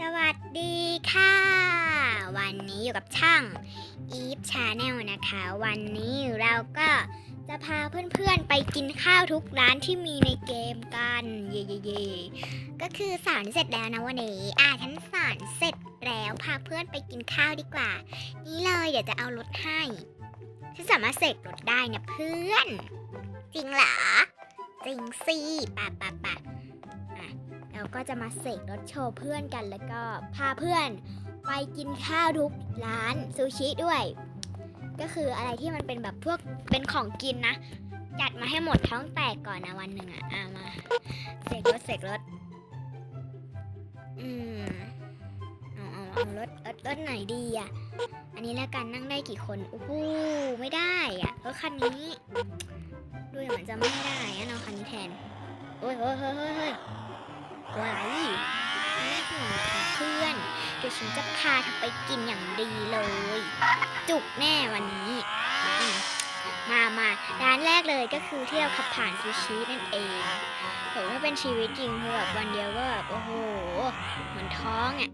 สวัสดีค่ะ วันนี้อยู่กับช่างอีฟชาแนลนะคะ วันนี้เราก็จะพาเพื่อนๆไปกินข้าวทุกร้านที่มีในเกมกัน เย่เย่เย่ก็คือสอนเสร็จแล้วนะวันนี้ อะฉันสอนเสร็จแล้วพาเพื่อนไปกินข้าวดีกว่า นี่เลยเดี๋ยวจะเอารถให้ฉันสามารถเสกรถได้นะเพื่อน จริงเหรอ จริงสิปะปะปะอะ ก็จะมาเสกรถโชว์เพื่อนกันแล้วก็พาเพื่อนไปกินข้าวทุกร้านซูชิด้วย ก็คืออะไรที่มันเป็นแบบพวกเป็นของกินนะจัดมาให้หมดท้องแตกก่อนนะวันหนึ่งอะอะมาเสกรถเสกรถอืมเอาเอาเอารถรถรถไหนดีอะอันนี้แล้วกันนั่งได้กี่คนโอ้โหไม่ได้อะรถคันนี้ดูเหมือนจะไม่ได้อะเอาคันนี้แทนโอ้ยเฮ้ยเฮ้ยเฮ้ย เฮ้ยกลัวอะไรไม่ห่วงเพื่อน เดี๋ยวฉันจะพาเธอไปกินอย่างดีเลย จุกแน่วันนี้ มามาร้านแรกเลยก็คือที่เราขับผ่านซูชินั่นเองโหถ้าเป็นชีวิตจริงคือแบบวันเดียวก็แบบโอ้โห เหมือนท้องอะ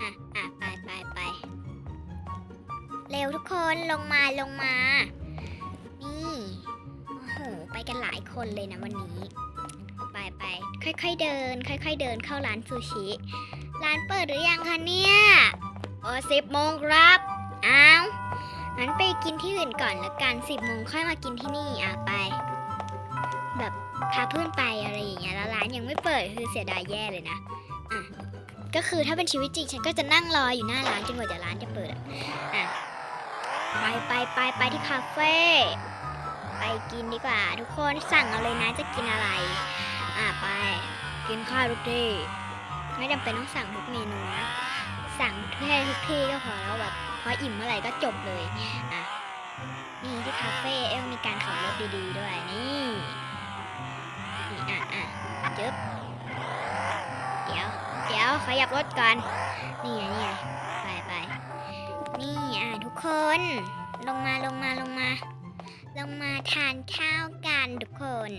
อะอะไปไปไปเร็วทุกคนลงมาลงมา นี่ โอ้โห ไปกันหลายคนเลยนะวันนี้ ค่อยๆเดิน ค่อย ๆ เดินเข้าร้านซูชิ ร้านเปิดหรือยังคะเนี่ยโอ้สิบโมงครับ อ้าวงั้นไปกินที่อื่นก่อนละกันสิบโมงค่อยมากินที่นี่อะไป แบบพาเพื่อนไปอะไรอย่างเงี้ยแล้วร้านยังไม่เปิดคือเสียดายแย่เลยนะอะก็คือถ้าเป็นชีวิตจริงฉันก็จะนั่งรออยู่หน้าร้านจนกว่าจะร้านจะเปิดอะอะไปไปไปไปที่คาเฟ่ไปกินดีกว่า ทุกคนสั่งเอาเลยนะจะกินอะไร อะไป กินข้าวทุกที่ ไม่จำเป็นต้องสั่งทุกเมนูนะ สั่งแค่ทุกที่ก็พอแล้วแบบพออิ่มเมื่อไหร่ก็จบเลย อะ นี่ที่คาเฟ่เอ้มีการขับรถดีๆด้วยนี่นี่อะอะจึ๊บเดี๋ยว เดี๋ยวขยับรถก่อน นี่ไงนี่ไงไปไปนี่อะทุกคน ลงมาลงมาลงมา ลงมาทานข้าวกันทุกคน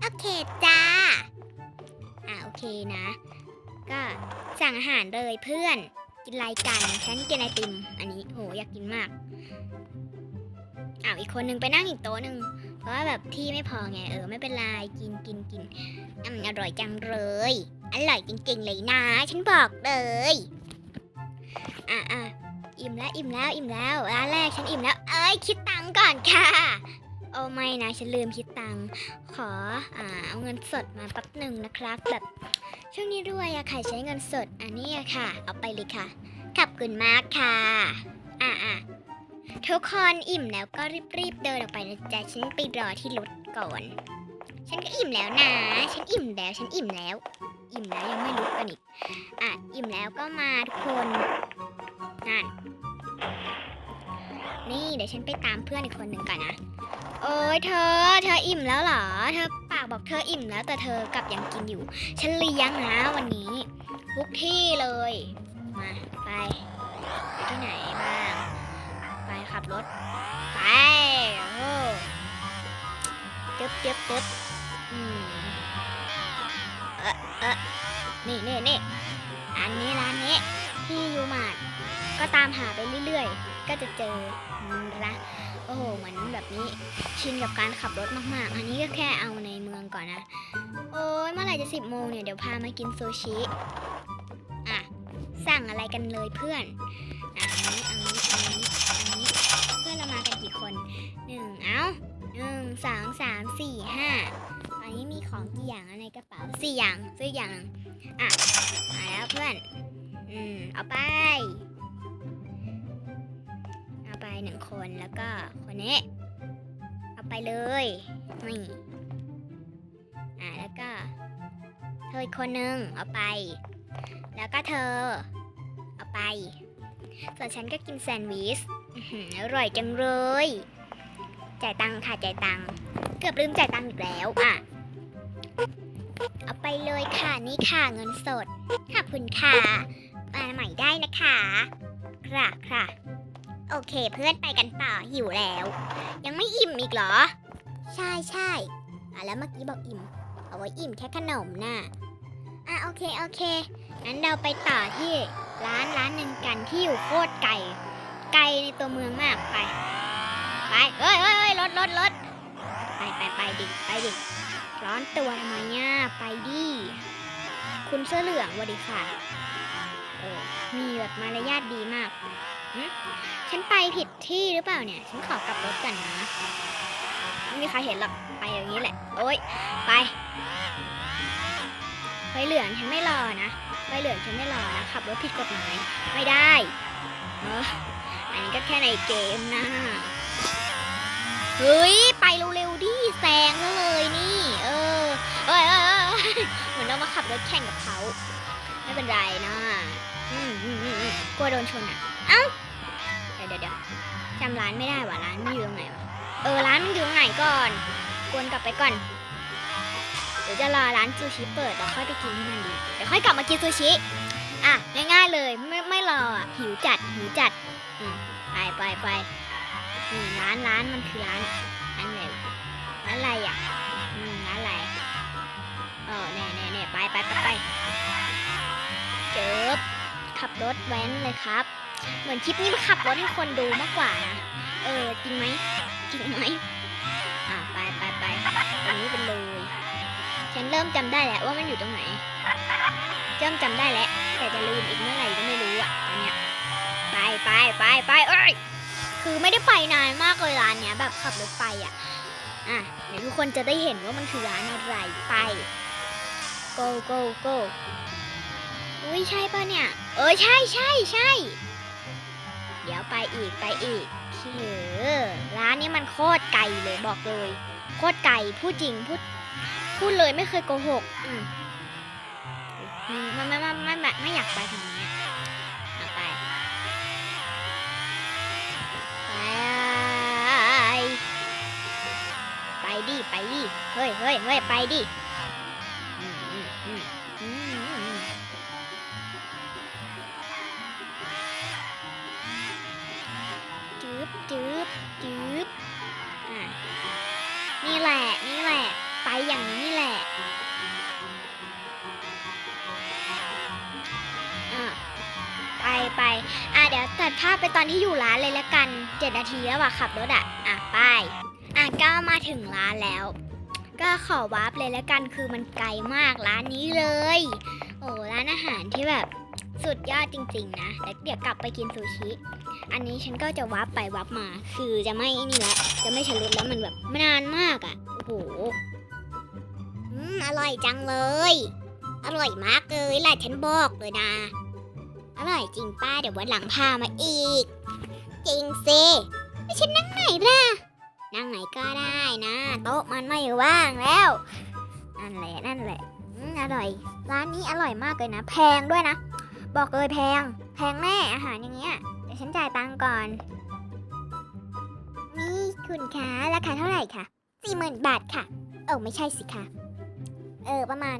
โอเคจ้า อ่าโอเคนะ ก็สั่งอาหารเลยเพื่อน กินไรกันฉันกินไอติม อันนี้โหอยากกินมากอ้าวอีกคนนึงไปนั่งอีกโต๊ะหนึ่งเพราะว่าแบบที่ไม่พอไงเออไม่เป็นไรกินกินกินอืมอร่อยจังเลย อร่อยจริงๆเลยนะ ฉันบอกเลยอะอะอิ่มแล้วอิ่มแล้วอิ่มแล้วร้านแรกฉันอิ่มแล้ว เอ้ยคิดตังค์ก่อนค่ะ อ้ไม่นะ ฉันลืมคิดตังค์ขออ่าเอาเงินสดมาแป๊บหนึ่งนะครับ แบบช่วงนี้รวยอะค่ะใช้เงินสดอันนี้อะค่ะ เอาไปเลยค่ะขอบคุณมากค่ะ อะอะทุกคนอิ่มแล้วก็รีบๆเดินออกไปนะจ๊ะฉันไปรอที่รถก่อน ฉันก็อิ่มแล้วนะ ฉันอิ่มแล้วฉันอิ่มแล้ว อิ่มแล้วยังไม่ลุกกันอีกอะอิ่มแล้วก็มาทุกคนนั่นนี่เดี๋ยวฉันไปตามเพื่อนอีกคนหนึ่งก่อนนะ โอ้ยเธอ เธออิ่มแล้วเหรอ เธอปากบอกเธออิ่มแล้วแต่เธอกลับยังกินอยู่ ฉันเลี้ยงนะวันนี้ ทุกที่เลย มาไปไปที่ไหนบ้าง ไปขับรถ ไปโอ้จึ๊บจึ๊บจึ๊บอืมเออเออนี่นี่นี่อันนี้ร้านนี้ที่ยูมาร์ก็ตามหาไปเรื่อยๆ ก็จะเจอร้าน โอ้โหเหมือนแบบนี้ชินกับการขับรถมากๆ อันนี้ก็แค่เอาในเมืองก่อนนะ โอ้ยเมื่อไหร่จะสิบโมงเนี่ยเดี๋ยวพามากินซูชิ อะ สั่งอะไรกันเลยเพื่อนอันนี้อันนี้อันนี้อันนี้เพื่อนเรามากันกี่คนหนึ่งเอ้าหนึ่งสองสามสี่ห้าอันนี้มีของกี่อย่างในกระเป๋าสี่อย่างซื้ออย่างหนึ่งอะ มาแล้วเพื่อน อืม เอาไป เอาไปหนึ่งคนแล้วก็คนนี้ เอาไปเลยนี่อ่าแล้วก็ เธออีกคนนึงเอาไป แล้วก็เธอ เอาไป ส่วนฉันก็กินแซนด์วิชอร่อยจังเลยจ่ายตังค่ะจ่ายตังค์เกือบลืมจ่ายตังค์อีกแล้วอะเอาไปเลยค่ะนี่ค่ะเงินสดขอบคุณค่ะมาใหม่ได้นะคะค่ะค่ะ โอเคเพื่อนไปกันต่อหิวแล้ว ยังไม่อิ่มอีกเหรอ ใช่ใช่อะแล้วเมื่อกี้บอกอิ่ม เอาไว้อิ่มแค่ขนมน่ะอะโอเคโอเคงั้นเราไปต่อที่ร้านร้านหนึ่งกันที่อยู่โคตรไกลไกลในตัวเมืองมากไปไปเฮ้ยเฮ้ยเฮ้ยรถรถรถไปไปไปดิไปดิร้อนตัวทำไมเนี่ยไปดิคุณเสื้อเหลืองสวัสดีค่ะเออมีแบบมารยาทดีมากหึ ฉันไปผิดที่หรือเปล่าเนี่ย ฉันขอกลับรถก่อนนะ ไม่มีใครเห็นหรอก ไปอย่างนี้แหละ โอ๊ย ไป ไฟเหลืองฉันไม่รอนะ ไฟเหลืองฉันไม่รอนะ ขับรถผิดกฎหมาย ไม่ได้ เออ อันนี้ก็แค่ในเกมนะ เฮ้ย ไปเร็วๆดิ แซงเลยนี่ เออ เอ้ยเอ้ยเอ้ยเหมือนเรามาขับรถแข่งกับเขา ไม่เป็นไรนะ อืมอืมอืมกลัวโดนชนอะ เอ้า เดี๋ยวเดี๋ยวจำร้านไม่ได้ว่ะร้านมันอยู่ตรงไหนวะเออร้านมันอยู่ตรงไหนก่อนกวนกลับไปก่อน เดี๋ยวจะรอร้านซูชิเปิดแล้วค่อยไปกินที่นั่นดีเดี๋ยวค่อยกลับมากินซูชิอะง่ายๆเลยไม่ไม่รออะหิวจัดหิวจัดอืมไปไปไปร้านร้านมันคือร้านร้านไหนร้านอะไรอะอืมร้านอะไรเออแน่แน่แน่ไปไปไปไปเจิบขับรถแว้นเลยครับ เหมือนคลิปนี้มาขับรถให้คนดูมากกว่านะ เออจริงไหมจริงไหมอะไปไปไปตรงนี้เป็นเลย ฉันเริ่มจำได้แล้วว่ามันอยู่ตรงไหนเริ่มจำได้แล้วแต่จะลืมอีกเมื่อไหร่ก็ไม่รู้อะตอนเนี้ยไปไปไปไปเอ้ยคือไม่ได้ไปนานมากเลยร้านเนี้ยแบบขับรถไปอะอะเดี๋ยวทุกคนจะได้เห็นว่ามันคือร้านอะไรไป go go go อุ้ยใช่ปะเนี่ย เออใช่ใช่ใช่ เดี๋ยวไปอีกไปอีกคือร้านนี้มันโคตรไกลเลยบอกเลย โคตรไกลพูดจริงพูดพูดเลยไม่เคยโกหก อืมไม่ไม่ไม่ไม่ไม่ไม่อยากไปทางนี้เอาไปไปไปดิไปดิเฮ้ยเฮ้ยเฮ้ยไปดิ ตอนที่อยู่ร้านเลยละกันเจ็ดนาทีแล้วอะขับรถอะอะไปอะก็มาถึงร้านแล้ว ก็ขอวาร์ปเลยละกันคือมันไกลมากร้านนี้เลย โอ้ร้านอาหารที่แบบสุดยอดจริงๆนะแล้วเดี๋ยวกลับไปกินซูชิ อันนี้ฉันก็จะวาร์ปไปวาร์ปมา คือจะไม่นี่ละจะไม่ชะลุดแล้วมันแบบนานมากอะ่ะ โอ้โห อืม อร่อยจังเลย อร่อยมากเลยแหละฉันบอกเลยนะ อร่อยจริงป้าเดี๋ยววันหลังพามาอีก จริงสิไม่ฉันนั่งไหนล่ะ นั่งไหนก็ได้นะ โต๊ะมันไม่ว่างแล้ว นั่นแหละ นั่นแหละอืมอร่อย ร้านนี้อร่อยมากเลยนะ แพงด้วยนะ บอกเลยแพง แพงแน่อาหารอย่างเงี้ยเดี๋ยวฉันจ่ายตังค์ก่อน นี่คุณคะราคาเท่าไหร่คะสี่หมื่นบาทค่ะ เออไม่ใช่สิคะ เออประมาณ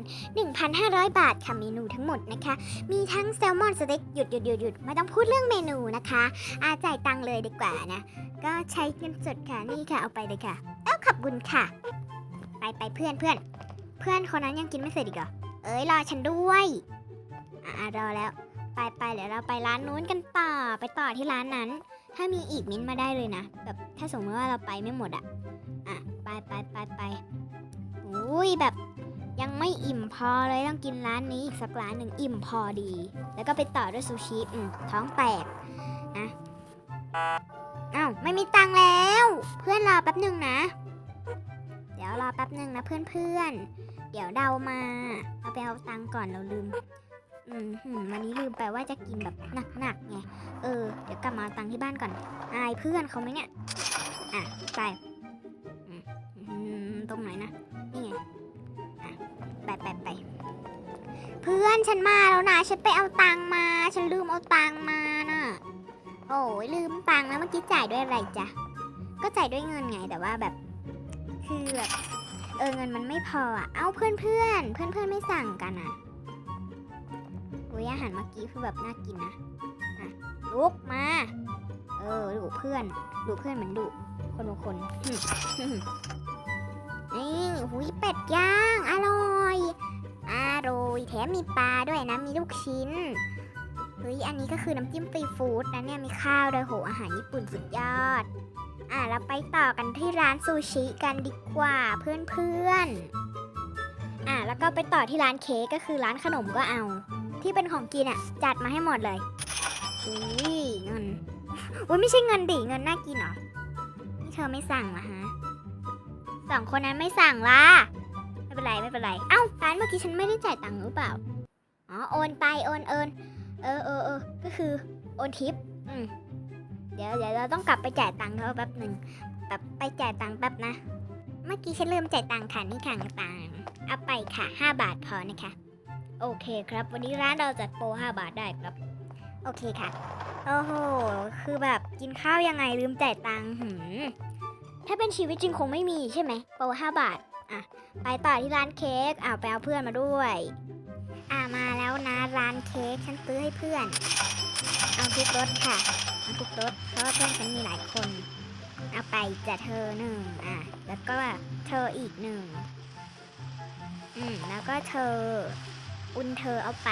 1,500 บาทค่ะเมนูทั้งหมดนะคะ มีทั้งแซลมอนสเต็กหยุดหยุดหยุดหยุดไม่ต้องพูดเรื่องเมนูนะคะอาจ่ายตังค์เลยดีกว่านะ ก็ใช้เงินสดค่ะนี่ค่ะเอาไปเลยค่ะเอ้าขอบคุณค่ะ ไปไปเพื่อนเพื่อนเพื่อนคนนั้นยังกินไม่เสร็จอีกเหรอเอ้ยรอฉันด้วยอ่ารอแล้วไปไปเดี๋ยวเราไปร้านนู้นกันต่อไปต่อที่ร้านนั้น ถ้ามีอีกมิ้นท์มาได้เลยนะแบบถ้าสมมติว่าเราไปไม่หมดอะอะไปไปไปไปอุ้ยแบบ ยังไม่อิ่มพอเลยต้องกินร้านนี้อีกสักร้านหนึ่งอิ่มพอดี แล้วก็ไปต่อด้วยซูชิอืมท้องแตกนะอ้าวไม่มีตังค์แล้ว เพื่อนรอแป๊บหนึ่งนะ เดี๋ยวรอแป๊บหนึ่งนะเพื่อนๆเดี๋ยวเดามาเราไปเอาตังค์ก่อนเราลืมอืมวันนี้ลืมไปว่าจะกินแบบหนักๆไงเออเดี๋ยวกลับมาเอาตังค์ที่บ้านก่อนอายเพื่อนเขาไหมเนี่ยอะไปอืมตรงไหนนะ ฉันมาแล้วนะฉันไปเอาตังมา ฉันลืมเอาตังมาน่ะ โอ้ยลืมตังแล้วเมื่อกี้จ่ายด้วยอะไรจ๊ะ ก็จ่ายด้วยเงินไงแต่ว่าแบบคือแบบเออเงินมันไม่พออะเอาเพื่อนเพื่อนเพื่อนเพื่อนไม่สั่งกันอะอุ้ยอาหารเมื่อกี้คือแบบน่ากินนะอะลุกมา เออดูเพื่อนดูเพื่อนเหมือนดูคนบางคนนี่หุย แถมมีปลาด้วยนะ มีลูกชิ้น เฮ้ย อันนี้ก็คือน้ำจิ้มซีฟู้ดนะเนี่ยมีข้าวด้วยโหอาหารญี่ปุ่นสุดยอด อะเราไปต่อกันที่ร้านซูชิกันดีกว่าเพื่อนๆ อะแล้วก็ไปต่อที่ร้านเค้กก็คือร้านขนมก็เอา ที่เป็นของกินอะ จัดมาให้หมดเลยอุ้ยเงินอุ้ยไม่ใช่เงินดิเงินน่ากินหรอนี่เธอไม่สั่งเหรอฮะสองคนนั้นไม่สั่งละ เป็นไรไม่เป็นไร เอ้าร้านเมื่อกี้ฉันไม่ได้จ่ายตังค์หรือเปล่า อ๋อโอนไปโอนเอินเออเออเออก็คือโอนทิปอืมเดี๋ยวเดี๋ยวเราต้องกลับไปจ่ายตังค์เขาแป๊บหนึ่งแบบไปจ่ายตังค์แป๊บนะ เมื่อกี้ฉันลืมจ่ายตังค์ค่ะนี่ค่ะตังค์เอาไปค่ะ 5 บาทพอนะคะ โอเคครับ วันนี้ร้านเราจัดโปร5บาทได้ครับ โอเคค่ะ โอ้โห คือแบบกินข้าวยังไงลืมจ่ายตังค์หืมถ้าเป็นชีวิตจริงคงไม่มีใช่ไหมโปร5บาท อะไปต่อที่ร้านเค้กอ่าไปเอาเพื่อนมาด้วย อ่ามาแล้วนะร้านเค้กฉันซื้อให้เพื่อน เอาทุกรสค่ะเอาทุกรสเพราะว่าเพื่อนฉันมีหลายคนเอาไปจะเธอหนึ่งอะแล้วก็เธออีกหนึ่งอืมแล้วก็เธอ อุนเธอเอาไป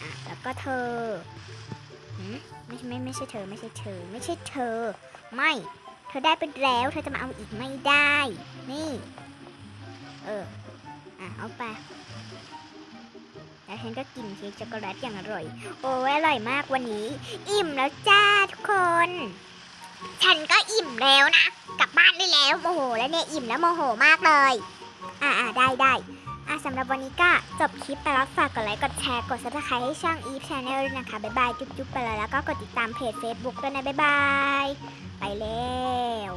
อะแล้วก็เธอไม่ไม่ไม่ใช่เธอไม่ใช่เธอ ไม่ใช่เธอ ไม่ เธอได้ไปแล้ว เธอจะมาเอาอีกไม่ได้ นี่ เออ อะ เอาไปแล้วฉันก็กินเค้กช็อกโกแลตอย่างอร่อย โอ้ยอร่อยมากวันนี้ อิ่มแล้วจ้าทุกคน ฉันก็อิ่มแล้วนะ กลับบ้านได้แล้วโมโห แล้วเนี่ยอิ่มแล้วโมโหมากเลย อ่าอ่าได้ได้อะสำหรับวันนี้ก็จบคลิปไปแล้วฝากกดไลค์ กดแชร์ กดซับสไครต์ให้ช่อง Eve Channel ด้วยนะคะ บ๊ายบาย จุ๊บๆไปแล้วแล้วก็กดติดตามเพจ Facebook ด้วยนะ บ๊ายบาย ไปแล้ว